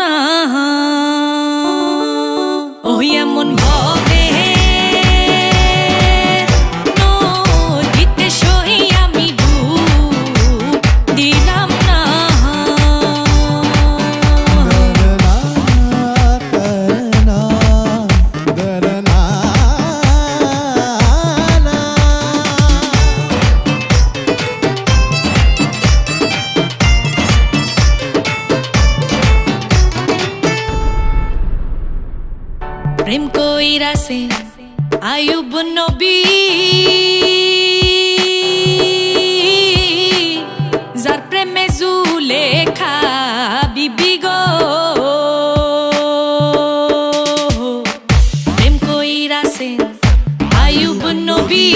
ណាអូយ៉ាមុនមក প্রেম কইরাছে আয়ুব নবী। যার প্রেমে জুলেখা বিবি গো। প্রেম কইরাছে আয়ুব নবী।